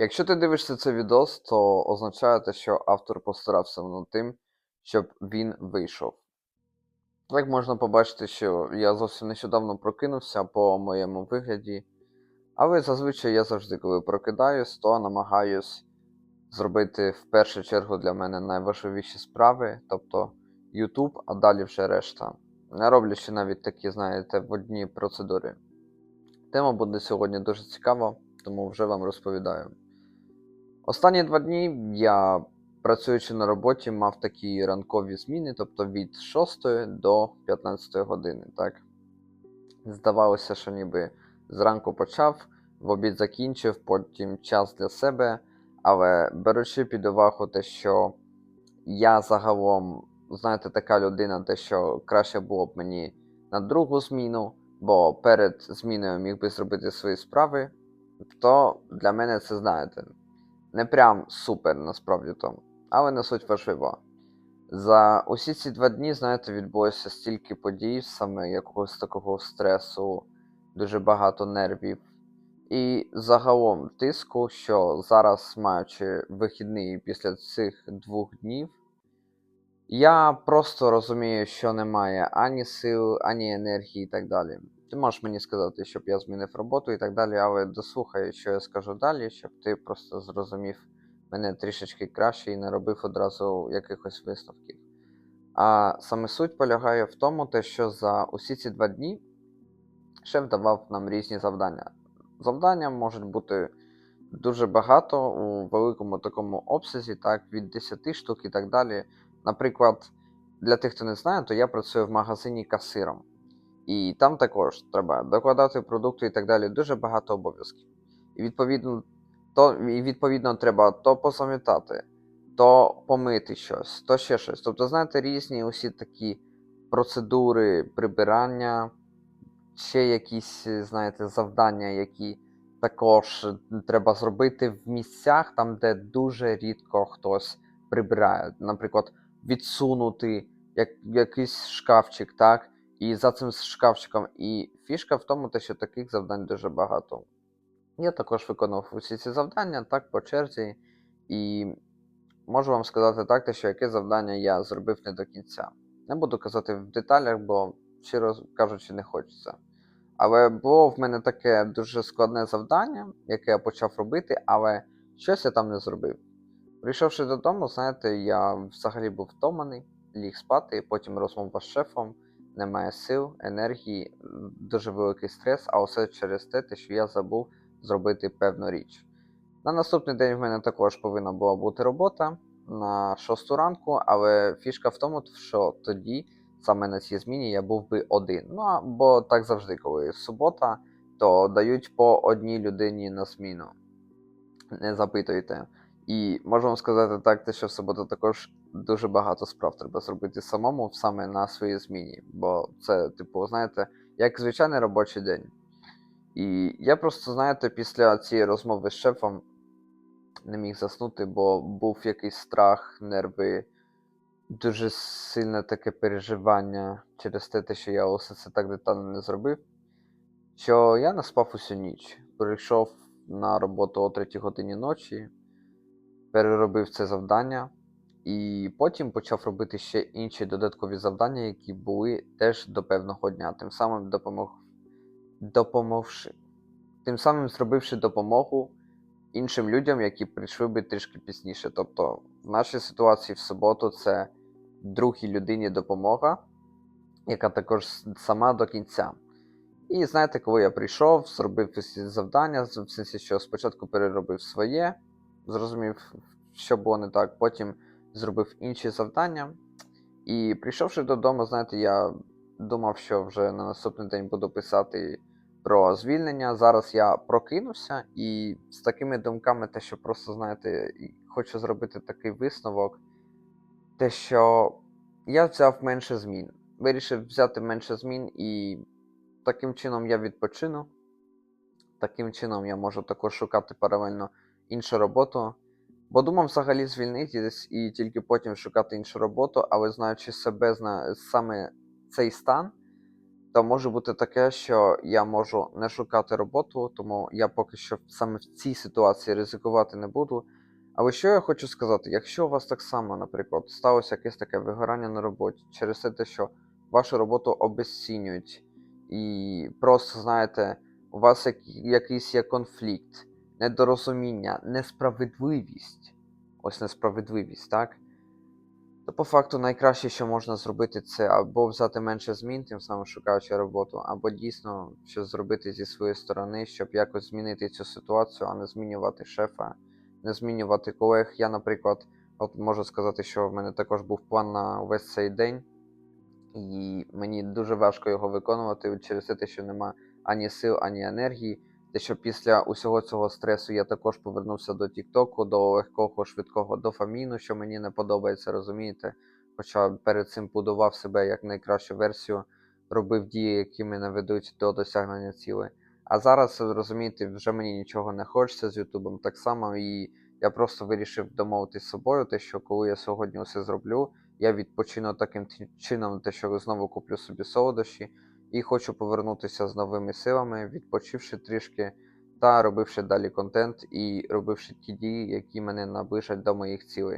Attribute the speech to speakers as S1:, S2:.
S1: Якщо ти дивишся цей відос, то означає те, що автор постарався над тим, щоб він вийшов. Так можна побачити, що я зовсім нещодавно прокинувся по моєму вигляді, але зазвичай я завжди, коли прокидаюсь, то намагаюсь зробити в першу чергу для мене найважливіші справи, тобто YouTube, а далі вже решта. Не роблячи навіть такі, знаєте, водні процедури. Тема буде сьогодні дуже цікава, тому вже вам розповідаю. Останні два дні я, працюючи на роботі, мав такі ранкові зміни, тобто від 6 до 15 години. Так? Здавалося, що ніби зранку почав, в обід закінчив, потім час для себе. Але беручи під увагу те, що я загалом, знаєте, така людина, те, що краще було б мені на другу зміну, бо перед зміною міг би зробити свої справи, то для мене це, знаєте, не прям супер насправді то, але не суть важливо. За усі ці два дні, знаєте, відбулося стільки подій, саме якогось такого стресу, дуже багато нервів. І загалом тиску, що зараз, маючи вихідний після цих двох днів, я просто розумію, що немає ані сил, ані енергії і так далі. Ти можеш мені сказати, щоб я змінив роботу і так далі, але дослухай, що я скажу далі, щоб ти просто зрозумів мене трішечки краще і не робив одразу якихось висновків. А саме суть полягає в тому, те, що за усі ці два дні шеф давав нам різні завдання. Завдання можуть бути дуже багато у великому такому обсязі, так, від 10 штук і так далі. Наприклад, для тих, хто не знає, то я працюю в магазині касиром. І там також треба докладати продукти і так далі. Дуже багато обов'язків. І відповідно, то, і відповідно треба то позамітати, то помити щось, то ще щось. Тобто, знаєте, різні усі такі процедури прибирання, ще якісь, знаєте, завдання, які також треба зробити в місцях, там, де дуже рідко хтось прибирає. Наприклад, відсунути як, якийсь шкафчик, так? І за цим шкафчиком. І фішка в тому, що таких завдань дуже багато. Я також виконував усі ці завдання так по черзі. І можу вам сказати так, що яке завдання я зробив не до кінця. Не буду казати в деталях, бо, щиро кажучи, не хочеться. Але було в мене таке дуже складне завдання, яке я почав робити, але щось я там не зробив. Прийшовши додому, знаєте, я взагалі був втоманий, ліг спати, потім розмова з шефом, немає сил, енергії, дуже великий стрес, а усе через те, що я забув зробити певну річ. На наступний день в мене також повинна була бути робота на 6 ранку, але фішка в тому, що тоді, саме на цій зміні, я був би один. Ну або так завжди, коли субота, то дають по одній людині на зміну. Не запитуйте. І можу вам сказати так, те, що в суботу також дуже багато справ треба зробити самому саме на своїй зміні. Бо це, типу, знаєте, як звичайний робочий день. І я просто, знаєте, після цієї розмови з шефом не міг заснути, бо був якийсь страх, нерви, дуже сильне таке переживання через те, що я усе це так детально не зробив. Що я не спав усю ніч. Прийшов на роботу о 3 годині ночі, переробив це завдання, і потім почав робити ще інші додаткові завдання, які були теж до певного дня. Тим самим допомог, допомогши, тим самим зробивши допомогу іншим людям, які прийшли би трішки пізніше. Тобто, в нашій ситуації в суботу це другій людині допомога, яка також сама до кінця. І знаєте, коли я прийшов, зробив усі завдання, в сенсі, що спочатку переробив своє, зрозумів, що було не так, потім зробив інші завдання. І прийшовши додому, знаєте, я думав, що вже на наступний день буду писати про звільнення. Зараз я прокинувся і з такими думками, те, що просто, знаєте, хочу зробити такий висновок, те, що я взяв менше змін. Вирішив взяти менше змін, і таким чином я відпочину. Таким чином я можу також шукати паралельно іншу роботу. Бо думав взагалі звільнитись і тільки потім шукати іншу роботу, але знаючи себе, зна... саме цей стан, то може бути таке, що я можу не шукати роботу, тому я поки що саме в цій ситуації ризикувати не буду. Але що я хочу сказати, якщо у вас так само, наприклад, сталося якесь таке вигорання на роботі через те, що вашу роботу обезцінюють, і просто, знаєте, у вас якийсь є конфлікт, недорозуміння, несправедливість. Ось несправедливість, так? То по факту найкраще, що можна зробити, це або взяти менше змін, тим самим шукаючи роботу, або дійсно щось зробити зі своєї сторони, щоб якось змінити цю ситуацію, а не змінювати шефа, не змінювати колег. Я, наприклад, от можу сказати, що в мене також був план на весь цей день, і мені дуже важко його виконувати через те, що нема ані сил, ані енергії. Те, що після усього цього стресу я також повернувся до Тіктоку, до легкого, швидкого дофаміну, що мені не подобається, розумієте? Хоча перед цим будував себе як найкращу версію, робив дії, які мене ведуть до досягнення цілей. А зараз, розумієте, вже мені нічого не хочеться з Ютубом так само, і я просто вирішив домовитись з собою, те, що коли я сьогодні усе зроблю, я відпочину таким чином, те, що знову куплю собі солодощі, і хочу повернутися з новими силами, відпочивши трішки та робивши далі контент і робивши ті дії, які мене наближать до моїх цілей.